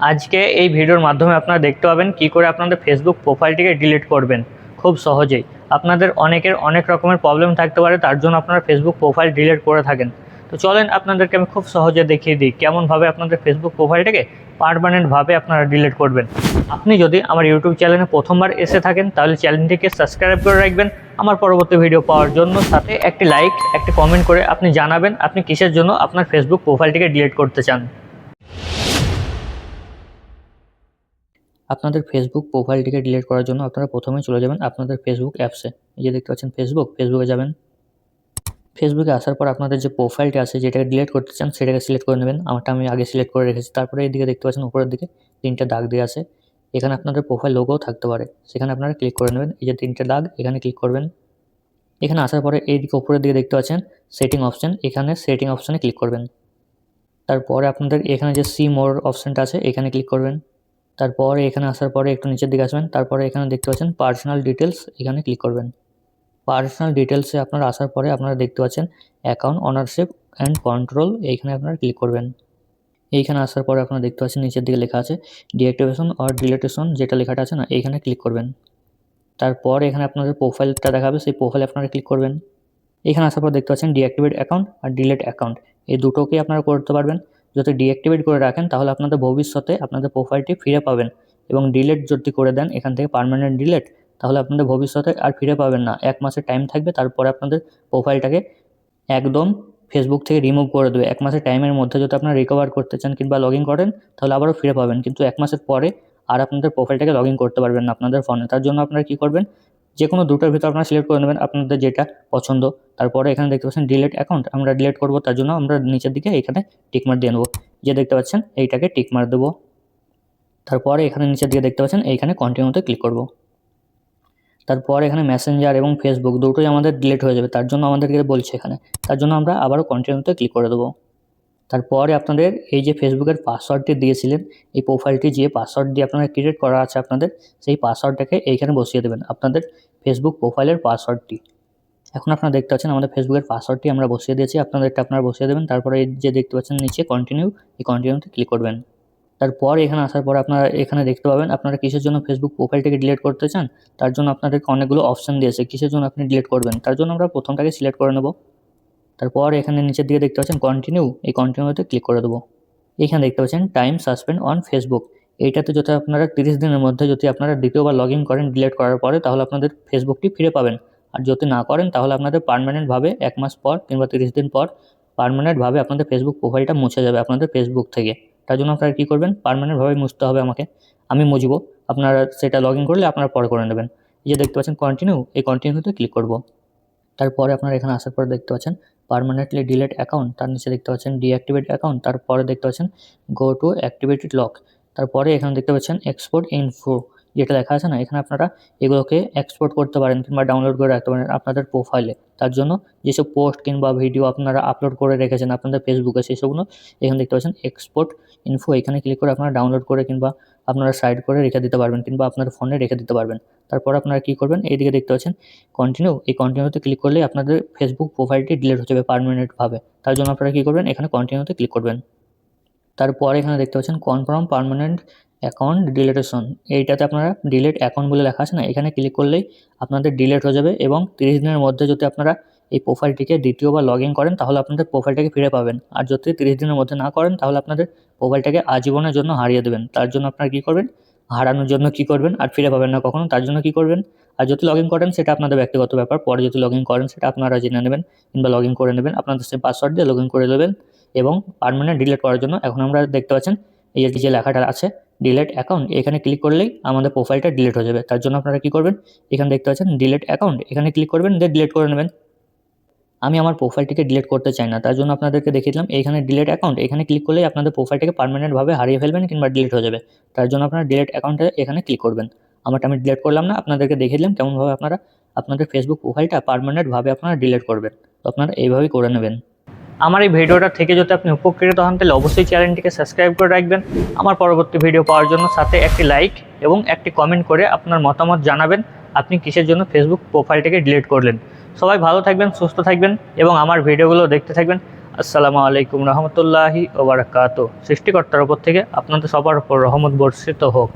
আজকে এই ভিডিওর মাধ্যমে আপনারা দেখতে পাবেন কি করে আপনাদের ফেসবুক প্রোফাইলটিকে ডিলিট করবেন, খুব সহজেই। আপনাদের অনেকের অনেক রকমের প্রবলেম থাকতে পারে, তার জন্য আপনারা ফেসবুক প্রোফাইল ডিলিট করে থাকেন। তো চলেন আপনাদেরকে আমি খুব সহজে দেখিয়ে দিই কেমনভাবে আপনাদের ফেসবুক প্রোফাইলটাকে পারমানেন্টভাবে আপনারা ডিলিট করবেন। আপনি যদি আমার ইউটিউব চ্যানেলে প্রথমবার এসে থাকেন, তাহলে চ্যানেলটিকে সাবস্ক্রাইব করে রাখবেন। আমার পরবর্তী ভিডিও পাওয়ার জন্য সাথে একটি লাইক একটি কমেন্ট করে আপনি জানাবেন আপনি কিসের জন্য আপনার ফেসবুক প্রোফাইলটিকে ডিলিট করতে চান। আপনাদের ফেসবুক প্রোফাইলটিকে ডিলিট করার জন্য আপনারা প্রথমে চলে যাবেন আপনাদের ফেসবুক অ্যাপসে এই যে দেখতে পাচ্ছেন ফেসবুক ফেসবুকে যাবেন। ফেসবুকে আসার পর আপনাদের যে প্রোফাইলটি আছে, যেটাকে ডিলিট করতে চান, সেটাকে সিলেক্ট করে নেবেন। আমারটা আমি আগে সিলেক্ট করে রেখেছি। তারপরে এইদিকে দেখতে পাচ্ছেন উপরের দিকে তিনটে দাগ দিয়ে আছে। এখানে আপনাদের প্রোফাইল লোগোও থাকতে পারে। সেখানে আপনারা ক্লিক করে নেবেন। এই যে তিনটে দাগ, এখানে ক্লিক করবেন। এখানে আসার পরে এই দিকে উপরের দিকে দেখতে পাচ্ছেন সেটিং অপশান এখানে সেটিং অপশানে ক্লিক করবেন। তারপরে আপনাদের এখানে যে সি মোর অপশানটা আছে, এখানে ক্লিক করবেন। তারপরে এখানে আসার পরে একটু নিচের দিকে আসবেন, তারপরে এখানে দেখতে পাচ্ছেন পার্সোনাল ডিটেলস এখানে ক্লিক করবেন। পার্সোনাল ডিটেলসে আপনারা আসার পরে আপনারা দেখতে পাচ্ছেন অ্যাকাউন্ট অনারশিপ অ্যান্ড কন্ট্রোল এইখানে আপনারা ক্লিক করবেন। এইখানে আসার পরে আপনারা দেখতে পাচ্ছেন নিচের দিকে লেখা আছে ডিঅ্যাক্টিভেশন অর ডিলেটেশন যেটা লেখাটা আছে না, এইখানে ক্লিক করবেন। তারপর এখানে আপনাদের প্রোফাইলটা দেখাবে, সেই প্রোফাইলে আপনারা ক্লিক করবেন। এখানে আসার পর দেখতে পাচ্ছেন ডিঅ্যাক্টিভেট অ্যাকাউন্ট আর ডিলেট অ্যাকাউন্ট এই দুটোকেই আপনারা করতে পারবেন। যদি ডিঅ্যাক্টিভেট করে রাখেন, তাহলে আপনাদের ভবিষ্যতে আপনাদের প্রোফাইলটি ফিরে পাবেন এবং ডিলেট যদি করে দেন, এখান থেকে পারমানেন্ট ডিলেট তাহলে আপনাদের ভবিষ্যতে আর ফিরে পাবেন না। এক মাসের টাইম থাকবে, তারপরে আপনাদের প্রোফাইলটাকে একদম ফেসবুক থেকে রিমুভ করে দেবে। এক মাসের টাইমের মধ্যে যদি আপনারা রিকভার করতে চান কিংবা লগ ইন করেন, তাহলে আবারও ফিরে পাবেন। কিন্তু এক মাসের পরে আর আপনাদের প্রোফাইলটাকে লগ ইন করতে পারবেন না আপনাদের ফোনে তার জন্য আপনারা কী করবেন যে কোনো দুটোর ভিতর আপনারা সিলেক্ট করে নেবেন আপনাদের যেটা পছন্দ। তারপরে এখানে দেখতে পাচ্ছেন ডিলেট অ্যাকাউন্ট আমরা ডিলেট করব, তার জন্য আমরা নিচের দিকে এখানে টিকমার দিয়ে নেব। যে দেখতে পাচ্ছেন, এইটাকে টিকমার দেবো। তারপরে এখানে নিচের দিকে দেখতে পাচ্ছেন, এইখানে কন্টিনিউতে ক্লিক করব। তারপর এখানে মেসেঞ্জার এবং ফেসবুক দুটোই আমাদের ডিলিট হয়ে যাবে, তার জন্য আমাদেরকে বলছে এখানে। তার জন্য আমরা আবারও কন্টিনিউতে ক্লিক করে দেবো। তারপরে আপনাদের এই যে ফেসবুকের পাসওয়ার্ডটি দিয়েছিলেন, এই প্রোফাইলটি যে পাসওয়ার্ড দিয়ে আপনারা ক্রিয়েট করা আছে আপনাদের, সেই পাসওয়ার্ডটাকে এইখানে বসিয়ে দেবেন। আপনাদের ফেসবুক প্রোফাইলের পাসওয়ার্ডটি এখন আপনারা দেখতে পাচ্ছেন আমাদের ফেসবুকের পাসওয়ার্ডটি আমরা বসিয়ে দিয়েছি। আপনাদেরটা আপনারা বসিয়ে দেবেন। তারপরে যে দেখতে পাচ্ছেন নিচে কন্টিনিউ এই কন্টিনিউতে ক্লিক করবেন। তারপর এখানে আসার পর আপনারা এখানে দেখতে পাবেন আপনারা কিসের জন্য ফেসবুক প্রোফাইলটাকে ডিলিট করতে চান, তার জন্য আপনাদেরকে অনেকগুলো অপশান দিয়েছে। কিসের জন্য আপনি ডিলিট করবেন, তার জন্য আমরা প্রথমটাকে সিলেক্ট করে নেব। তারপর এখানে নিচের দিকে দেখতে পাচ্ছেন কন্টিনিউ এই কন্টিনিউতে ক্লিক করে দেবো। এখানে দেখতে পাচ্ছেন টাইম সাসপেন্ড অন ফেসবুক এইটাতে যদি আপনারা তিরিশ দিনের মধ্যে যদি আপনারা দ্বিতীয়বার লগ ইন করেন ডিলিট করার পরে, তাহলে আপনাদের ফেসবুকটি ফিরে পাবেন। আর যদি না করেন, তাহলে আপনাদের পারমানেন্টভাবে এক মাস পর কিংবা তিরিশ দিন পর পারমানেন্টভাবে আপনাদের ফেসবুক প্রোফাইলটা মুছে যাবে আপনাদের ফেসবুক থেকে। তার জন্য আপনারা কী করবেন? পারমানেন্টভাবে মুছতে হবে আমাকে। আমি মুছবো। আপনারা সেটা লগ ইন করলে আপনারা পরে করে নেবেন। এই যে দেখতে পাচ্ছেন কন্টিনিউ এই কন্টিনিউতে ক্লিক করব। তারপরে আপনারা এখানে আসার পরে দেখতে পাচ্ছেন পারমানেন্টলি ডিলেট অ্যাকাউন্ট তার নিচে দেখতে পাচ্ছেন ডিঅ্যাক্টিভেট অ্যাকাউন্ট তারপরে দেখতে পাচ্ছেন গো টু অ্যাক্টিভেটেড লক তারপরে এখানে দেখতে পাচ্ছেন এক্সপোর্ট ইনফো যেটা লেখা আছে না, এখানে আপনারা এগুলোকে এক্সপোর্ট করতে পারেন কিংবা ডাউনলোড করে রাখতে পারেন আপনাদের প্রোফাইলে তার জন্য যেসব পোস্ট কিংবা ভিডিও আপনারা আপলোড করে রেখেছেন আপনাদের ফেসবুকে সেসবগুলো এখানে দেখতে পাচ্ছেন এক্সপোর্ট ইনফো এখানে ক্লিক করে আপনারা ডাউনলোড করে কিংবা আপনারা সাইড করে রেখে দিতে পারবেন কিংবা আপনার ফোনে রেখে দিতে পারবেন। তারপর আপনারা কী করবেন এইদিকে দেখতে পাচ্ছেন কন্টিনিউ এই কন্টিনিউতে ক্লিক করলেই আপনাদের ফেসবুক প্রোফাইলটি ডিলিট হয়ে যাবে পারমানেন্টভাবে তার জন্য আপনারা কী করবেন, এখানে কন্টিনিউতে ক্লিক করবেন। তারপর এখানে দেখতে পাচ্ছেন কনফার্ম পারমানেন্ট অ্যাকাউন্ট ডিলেটেশন এইটাতে আপনারা ডিলেট অ্যাকাউন্ট বলে লেখা আছে না, এখানে ক্লিক করলেই আপনাদের ডিলেট হয়ে যাবে এবং তিরিশ দিনের মধ্যে যদি আপনারা এই প্রোফাইলটিকে দ্বিতীয়বার লগ ইন করেন, তাহলে আপনাদের প্রোফাইলটাকে ফিরে পাবেন। আর যদি তিরিশ দিনের মধ্যে না করেন, তাহলে আপনাদের প্রোফাইলটাকে আজীবনের জন্য হারিয়ে দেবেন। তার জন্য আপনারা কী করবেন? হারানোর জন্য কী করবেন? আর ফিরে পাবেন না কখনো, তার জন্য কী করবেন? আর যদি লগ ইন করেন, সেটা আপনাদের ব্যক্তিগত ব্যাপার। পরে যদি লগ ইন করেন, সেটা আপনারা জেনে নেবেন কিংবা লগ ইন করে নেবেন। আপনাদের সেই পাসওয়ার্ড দিয়ে লগ ইন করে নেবেন। এবং পারমানেন্ট ডিলেট করার জন্য এখন আমরা দেখতে পাচ্ছেন এই যে লেখাটা আছে ডিলেট অ্যাকাউন্ট এখানে ক্লিক করলেই আমাদের প্রোফাইলটা ডিলেট হয়ে যাবে। তার জন্য আপনারা কী করবেন? এখানে দেখতে পাচ্ছেন ডিলেট অ্যাকাউন্ট এখানে ক্লিক করবেন দিয়ে ডিলিট করে নেবেন। আমি আমার প্রোফাইলটিকে ডিলিট করতে চাই না, তার জন্য আপনাদেরকে দেখিয়ে দিলাম, এখানে ডিলেট অ্যাকাউন্ট এখানে ক্লিক করলেই আপনাদের প্রোফাইলটাকে পারমানেন্টভাবে হারিয়ে ফেলবেন কিংবা ডিলিট হয়ে যাবে। তার জন্য আপনারা ডিলেট অ্যাকাউন্টে এখানে ক্লিক করবেন। আমারটা আমি ডিলিট করলাম না, আপনাদেরকে দেখিয়ে দিলাম কেমনভাবে আপনারা, আপনাদের ফেসবুক প্রোফাইলটা পারমানেন্টভাবে আপনারা ডিলিট করবেন। তো আপনারা এইভাবেই করে নেবেন। আমার এই ভিডিওটা থেকে যদি আপনি উপকৃত হন, তাহলে অবশ্যই চ্যানেলটিকে সাবস্ক্রাইব করে রাখবেন। আমার পরবর্তী ভিডিও পাওয়ার জন্য সাথে একটি লাইক এবং একটি কমেন্ট করে আপনার মতামত জানাবেন, আপনি কিসের জন্য ফেসবুক প্রোফাইলটাকে ডিলিট করলেন। সবাই ভালো থাকবেন, সুস্থ থাকবেন এবং আমার ভিডিওগুলো দেখতে থাকবেন। আসসালামু আলাইকুম রহমতুল্লাহি ওবরাকাত সৃষ্টিকর্তার ওপর থেকে আপনাদের সবার উপর রহমত বর্ষিত হোক।